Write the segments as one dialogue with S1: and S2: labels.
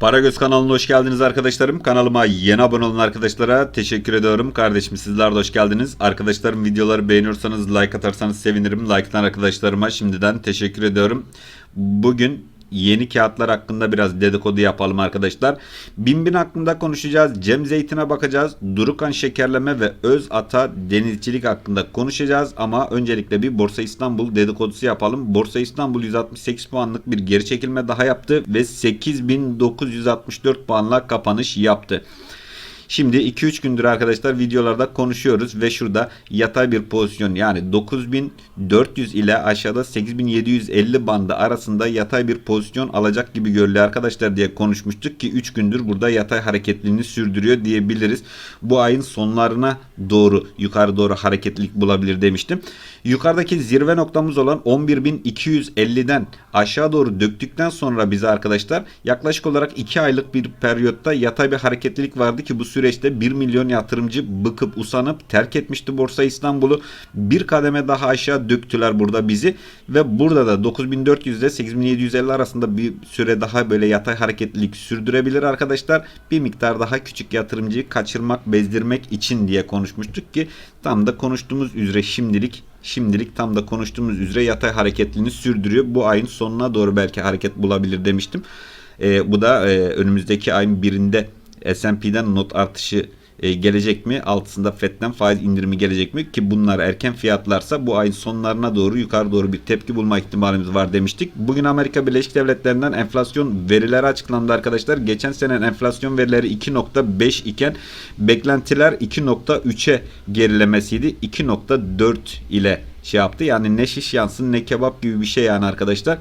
S1: Paragöz kanalına hoş geldiniz arkadaşlarım. Kanalıma yeni abone olan arkadaşlara teşekkür ediyorum. Kardeşim sizler de hoş geldiniz. Arkadaşlarım videoları beğeniyorsanız like atarsanız sevinirim. Like arkadaşlarıma şimdiden teşekkür ediyorum. Bugün yeni kağıtlar hakkında biraz dedikodu yapalım arkadaşlar. Binbin hakkında konuşacağız. Cem Zeytin'e bakacağız. Durukan şekerleme ve öz ata denizcilik hakkında konuşacağız. Ama öncelikle bir Borsa İstanbul dedikodusu yapalım. Borsa İstanbul 168 puanlık bir geri çekilme daha yaptı ve 8964 puanla kapanış yaptı. Şimdi 2-3 gündür arkadaşlar videolarda konuşuyoruz ve şurada yatay bir pozisyon yani 9400 ile aşağıda 8750 bandı arasında yatay bir pozisyon alacak gibi görülüyor arkadaşlar diye konuşmuştuk ki 3 gündür burada yatay hareketliliğini sürdürüyor diyebiliriz. Bu ayın sonlarına doğru yukarı doğru hareketlilik bulabilir demiştim. Yukarıdaki zirve noktamız olan 11.250'den aşağı doğru döktükten sonra bize arkadaşlar yaklaşık olarak 2 aylık bir periyotta yatay bir hareketlilik vardı ki bu süreçte 1 milyon yatırımcı bıkıp usanıp terk etmişti Borsa İstanbul'u. Bir kademe daha aşağı döktüler burada bizi ve burada da 9400 ile 8750 arasında bir süre daha böyle yatay hareketlilik sürdürebilir arkadaşlar. Bir miktar daha küçük yatırımcıyı kaçırmak, bezdirmek için diye konuşmuştuk ki tam da konuştuğumuz üzere şimdilik Şimdilik tam da konuştuğumuz üzere yatay hareketliliğini sürdürüyor. Bu ayın sonuna doğru belki hareket bulabilir demiştim. Ee, bu da e, önümüzdeki ayın birinde S&P'den not artışı e, gelecek mi? Altısında FED'den faiz indirimi gelecek mi? Ki bunlar erken fiyatlarsa bu ayın sonlarına doğru yukarı doğru bir tepki bulma ihtimalimiz var demiştik. Bugün Amerika Birleşik Devletleri'nden enflasyon verileri açıklandı arkadaşlar. Geçen sene enflasyon verileri 2.5 iken beklentiler 2.3'e gerilemesiydi. 2.4 ile şey yaptı. Yani ne şiş yansın ne kebap gibi bir şey yani arkadaşlar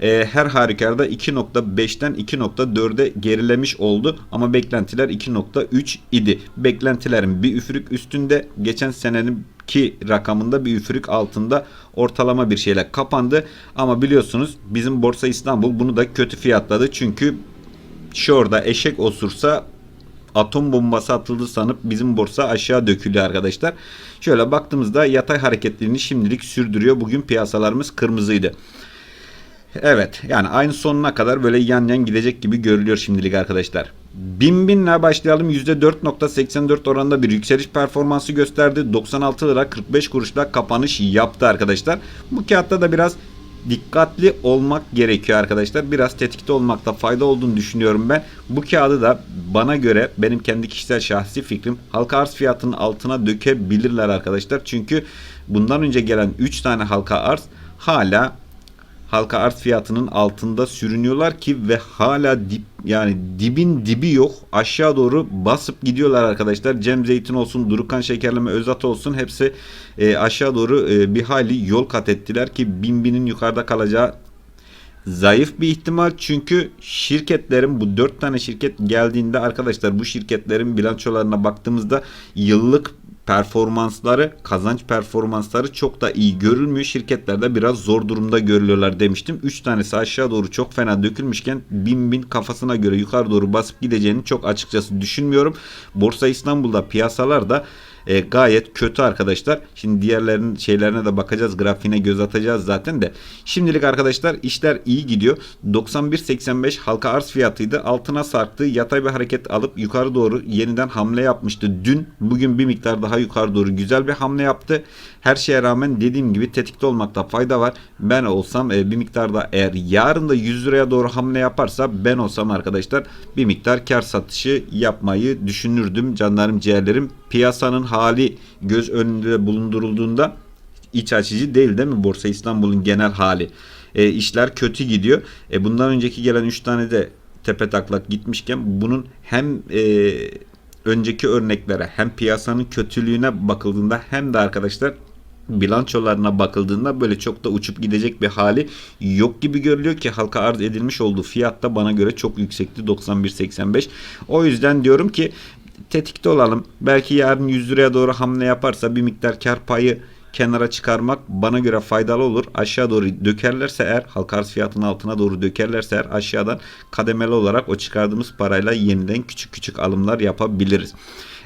S1: e, her halükarda 2.5'ten 2.4'e gerilemiş oldu ama beklentiler 2.3 idi. Beklentilerin bir üfürük üstünde geçen senenin ki rakamında bir üfürük altında ortalama bir şeyle kapandı. Ama biliyorsunuz bizim Borsa İstanbul bunu da kötü fiyatladı. Çünkü şurada eşek osursa atom bombası atıldı sanıp bizim borsa aşağı dökülüyor arkadaşlar. Şöyle baktığımızda yatay hareketlerini şimdilik sürdürüyor. Bugün piyasalarımız kırmızıydı. Evet yani aynı sonuna kadar böyle yan yan gidecek gibi görülüyor şimdilik arkadaşlar. Bin binle başlayalım %4.84 oranında bir yükseliş performansı gösterdi. 96 lira 45 kuruşla kapanış yaptı arkadaşlar. Bu kağıtta da biraz dikkatli olmak gerekiyor arkadaşlar. Biraz tetikte olmakta fayda olduğunu düşünüyorum ben. Bu kağıdı da bana göre benim kendi kişisel şahsi fikrim halka arz fiyatının altına dökebilirler arkadaşlar. Çünkü bundan önce gelen 3 tane halka arz hala halka arz fiyatının altında sürünüyorlar ki ve hala dip yani dibin dibi yok. Aşağı doğru basıp gidiyorlar arkadaşlar. Cem Zeytin olsun, Durukan Şekerleme, Özat olsun hepsi e, aşağı doğru e, bir hali yol kat ettiler ki bin binin yukarıda kalacağı zayıf bir ihtimal çünkü şirketlerin bu dört tane şirket geldiğinde arkadaşlar bu şirketlerin bilançolarına baktığımızda yıllık performansları, kazanç performansları çok da iyi görülmüyor. Şirketlerde biraz zor durumda görülüyorlar demiştim. 3 tanesi aşağı doğru çok fena dökülmüşken bin bin kafasına göre yukarı doğru basıp gideceğini çok açıkçası düşünmüyorum. Borsa İstanbul'da piyasalar da e, gayet kötü arkadaşlar. Şimdi diğerlerinin şeylerine de bakacağız. Grafiğine göz atacağız zaten de. Şimdilik arkadaşlar işler iyi gidiyor. 91.85 halka arz fiyatıydı. Altına sarktı. Yatay bir hareket alıp yukarı doğru yeniden hamle yapmıştı. Dün bugün bir miktar daha yukarı doğru güzel bir hamle yaptı. Her şeye rağmen dediğim gibi tetikte olmakta fayda var. Ben olsam e, bir miktar da eğer yarın da 100 liraya doğru hamle yaparsa ben olsam arkadaşlar bir miktar kar satışı yapmayı düşünürdüm canlarım ciğerlerim. Piyasanın hali göz önünde bulundurulduğunda iç açıcı değil değil mi Borsa İstanbul'un genel hali. E, işler kötü gidiyor. E, bundan önceki gelen 3 tane de tepe taklak gitmişken bunun hem e, önceki örneklere hem piyasanın kötülüğüne bakıldığında hem de arkadaşlar bilançolarına bakıldığında böyle çok da uçup gidecek bir hali yok gibi görülüyor ki halka arz edilmiş olduğu fiyat da bana göre çok yüksekti 91.85. O yüzden diyorum ki tetikte olalım. Belki yarın 100 liraya doğru hamle yaparsa bir miktar kar payı kenara çıkarmak bana göre faydalı olur. Aşağı doğru dökerlerse eğer halka arz fiyatının altına doğru dökerlerse eğer aşağıdan kademeli olarak o çıkardığımız parayla yeniden küçük küçük alımlar yapabiliriz.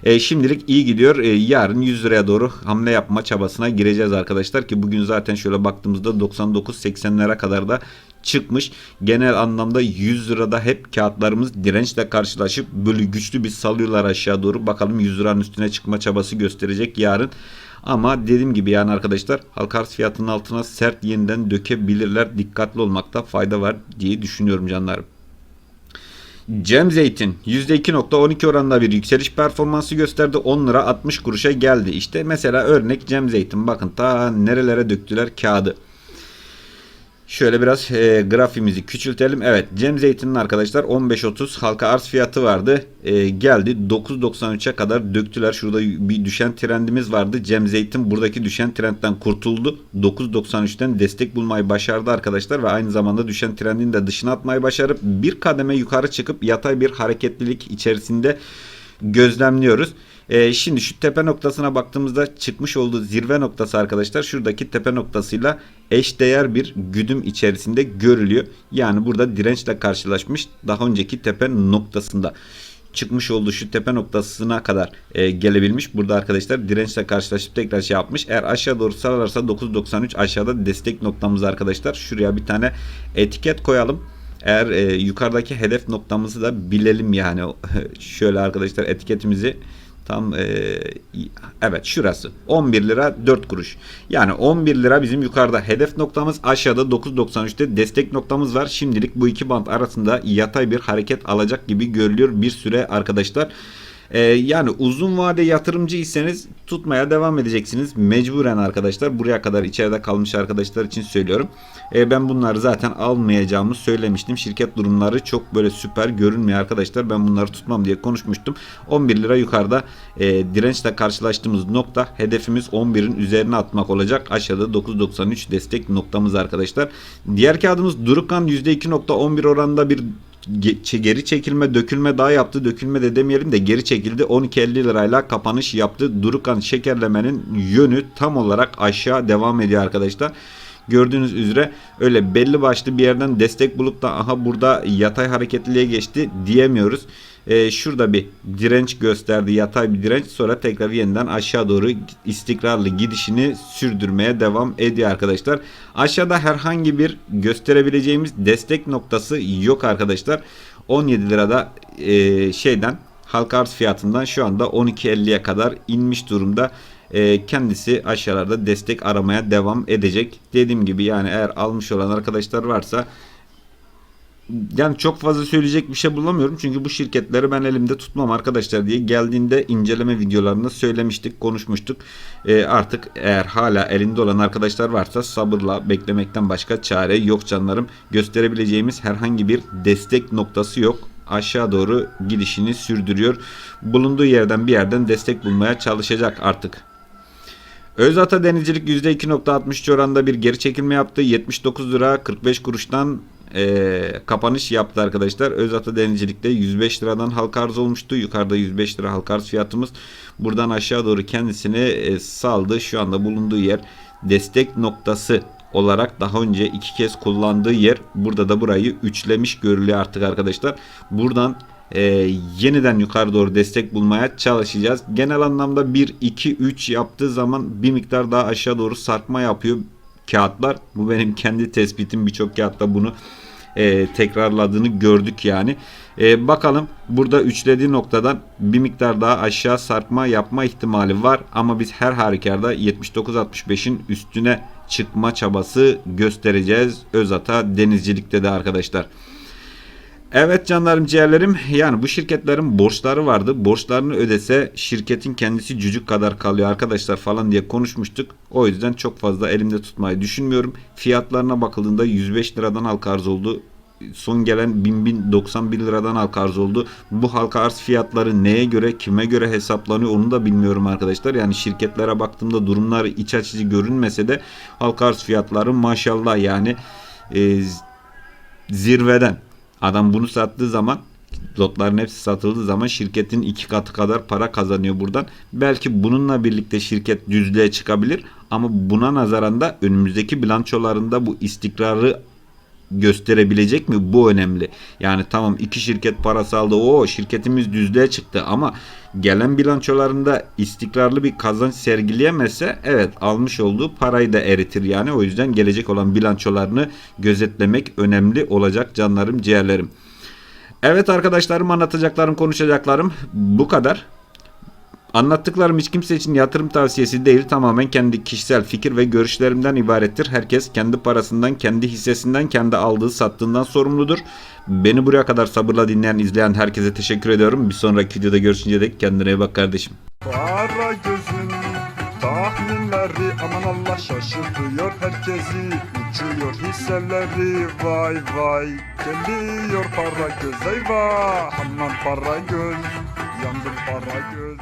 S1: E, şimdilik iyi gidiyor. E, yarın 100 liraya doğru hamle yapma çabasına gireceğiz arkadaşlar ki bugün zaten şöyle baktığımızda 99-80'lere kadar da çıkmış. Genel anlamda 100 lirada hep kağıtlarımız dirençle karşılaşıp böyle güçlü bir salıyorlar aşağı doğru. Bakalım 100 liranın üstüne çıkma çabası gösterecek yarın. Ama dediğim gibi yani arkadaşlar halka arz fiyatının altına sert yeniden dökebilirler. Dikkatli olmakta fayda var diye düşünüyorum canlarım. Cem Zeytin %2.12 oranında bir yükseliş performansı gösterdi. 10 lira 60 kuruşa geldi. İşte mesela örnek Cem Zeytin. Bakın ta nerelere döktüler kağıdı. Şöyle biraz e, grafimizi küçültelim. Evet Cem Zeytin'in arkadaşlar 15.30 halka arz fiyatı vardı. E, geldi 9.93'e kadar döktüler. Şurada bir düşen trendimiz vardı. Cem Zeytin buradaki düşen trendten kurtuldu. 9.93'ten destek bulmayı başardı arkadaşlar. Ve aynı zamanda düşen trendin de dışına atmayı başarıp bir kademe yukarı çıkıp yatay bir hareketlilik içerisinde gözlemliyoruz. Ee, şimdi şu tepe noktasına baktığımızda çıkmış olduğu zirve noktası arkadaşlar şuradaki tepe noktasıyla eşdeğer bir güdüm içerisinde görülüyor. Yani burada dirençle karşılaşmış daha önceki tepe noktasında çıkmış olduğu şu tepe noktasına kadar e, gelebilmiş. Burada arkadaşlar dirençle karşılaşıp tekrar şey yapmış. Eğer aşağı doğru sararsa 9.93 aşağıda destek noktamız arkadaşlar. Şuraya bir tane etiket koyalım. Eğer e, yukarıdaki hedef noktamızı da bilelim yani. Şöyle arkadaşlar etiketimizi Tam e, evet şurası 11 lira 4 kuruş. Yani 11 lira bizim yukarıda hedef noktamız aşağıda 9.93'te destek noktamız var. Şimdilik bu iki band arasında yatay bir hareket alacak gibi görülüyor bir süre arkadaşlar. Ee, yani uzun vade yatırımcıysanız tutmaya devam edeceksiniz. Mecburen arkadaşlar. Buraya kadar içeride kalmış arkadaşlar için söylüyorum. Ee, ben bunları zaten almayacağımı söylemiştim. Şirket durumları çok böyle süper görünmüyor arkadaşlar. Ben bunları tutmam diye konuşmuştum. 11 lira yukarıda e, dirençle karşılaştığımız nokta hedefimiz 11'in üzerine atmak olacak. Aşağıda 9.93 destek noktamız arkadaşlar. Diğer kağıdımız Durukan %2.11 oranında bir geri çekilme dökülme daha yaptı. Dökülme de demeyelim de geri çekildi. 12.50 lirayla kapanış yaptı. Durukan şekerlemenin yönü tam olarak aşağı devam ediyor arkadaşlar. Gördüğünüz üzere öyle belli başlı bir yerden destek bulup da aha burada yatay hareketliliğe geçti diyemiyoruz e, şurada bir direnç gösterdi yatay bir direnç sonra tekrar yeniden aşağı doğru istikrarlı gidişini sürdürmeye devam ediyor arkadaşlar. Aşağıda herhangi bir gösterebileceğimiz destek noktası yok arkadaşlar. 17 lirada e, şeyden halka arz fiyatından şu anda 12.50'ye kadar inmiş durumda. E, kendisi aşağılarda destek aramaya devam edecek. Dediğim gibi yani eğer almış olan arkadaşlar varsa yani çok fazla söyleyecek bir şey bulamıyorum. Çünkü bu şirketleri ben elimde tutmam arkadaşlar diye geldiğinde inceleme videolarında söylemiştik, konuşmuştuk. E, artık eğer hala elinde olan arkadaşlar varsa sabırla beklemekten başka çare yok canlarım. Gösterebileceğimiz herhangi bir destek noktası yok aşağı doğru gidişini sürdürüyor. Bulunduğu yerden bir yerden destek bulmaya çalışacak artık. Özata Denizcilik %2.63 oranında bir geri çekilme yaptı. 79 lira 45 kuruştan e, kapanış yaptı arkadaşlar. Özata Denizcilik'te 105 liradan halka arz olmuştu. Yukarıda 105 lira halka arz fiyatımız. Buradan aşağı doğru kendisini e, saldı. Şu anda bulunduğu yer destek noktası olarak daha önce iki kez kullandığı yer. Burada da burayı üçlemiş görülüyor artık arkadaşlar. Buradan e, yeniden yukarı doğru destek bulmaya çalışacağız. Genel anlamda 1, 2, 3 yaptığı zaman bir miktar daha aşağı doğru sarkma yapıyor kağıtlar. Bu benim kendi tespitim birçok kağıtta bunu e, tekrarladığını gördük yani. E, bakalım burada üçlediği noktadan bir miktar daha aşağı sarkma yapma ihtimali var. Ama biz her halükarda 79-65'in üstüne çıkma çabası göstereceğiz. Özata denizcilikte de arkadaşlar. Evet canlarım ciğerlerim yani bu şirketlerin borçları vardı. Borçlarını ödese şirketin kendisi cücük kadar kalıyor arkadaşlar falan diye konuşmuştuk. O yüzden çok fazla elimde tutmayı düşünmüyorum. Fiyatlarına bakıldığında 105 liradan halka arz oldu. Son gelen 1000 bin 91 liradan halka arz oldu. Bu halka arz fiyatları neye göre kime göre hesaplanıyor onu da bilmiyorum arkadaşlar. Yani şirketlere baktığımda durumlar iç açıcı görünmese de halka arz fiyatları maşallah yani e, zirveden Adam bunu sattığı zaman lotların hepsi satıldığı zaman şirketin iki katı kadar para kazanıyor buradan. Belki bununla birlikte şirket düzlüğe çıkabilir ama buna nazaran da önümüzdeki bilançolarında bu istikrarı gösterebilecek mi? Bu önemli. Yani tamam iki şirket parası aldı. O şirketimiz düzlüğe çıktı ama gelen bilançolarında istikrarlı bir kazanç sergileyemezse evet almış olduğu parayı da eritir yani. O yüzden gelecek olan bilançolarını gözetlemek önemli olacak canlarım ciğerlerim. Evet arkadaşlarım anlatacaklarım konuşacaklarım bu kadar. Anlattıklarım hiç kimse için yatırım tavsiyesi değil. Tamamen kendi kişisel fikir ve görüşlerimden ibarettir. Herkes kendi parasından, kendi hissesinden, kendi aldığı, sattığından sorumludur. Beni buraya kadar sabırla dinleyen, izleyen herkese teşekkür ediyorum. Bir sonraki videoda görüşünce dek kendine iyi bak kardeşim.
S2: Para gözün tahminleri aman Allah şaşırtıyor herkesi Uçuyor hisseleri vay vay Geliyor para göz eyvah Aman para göz yandım para göz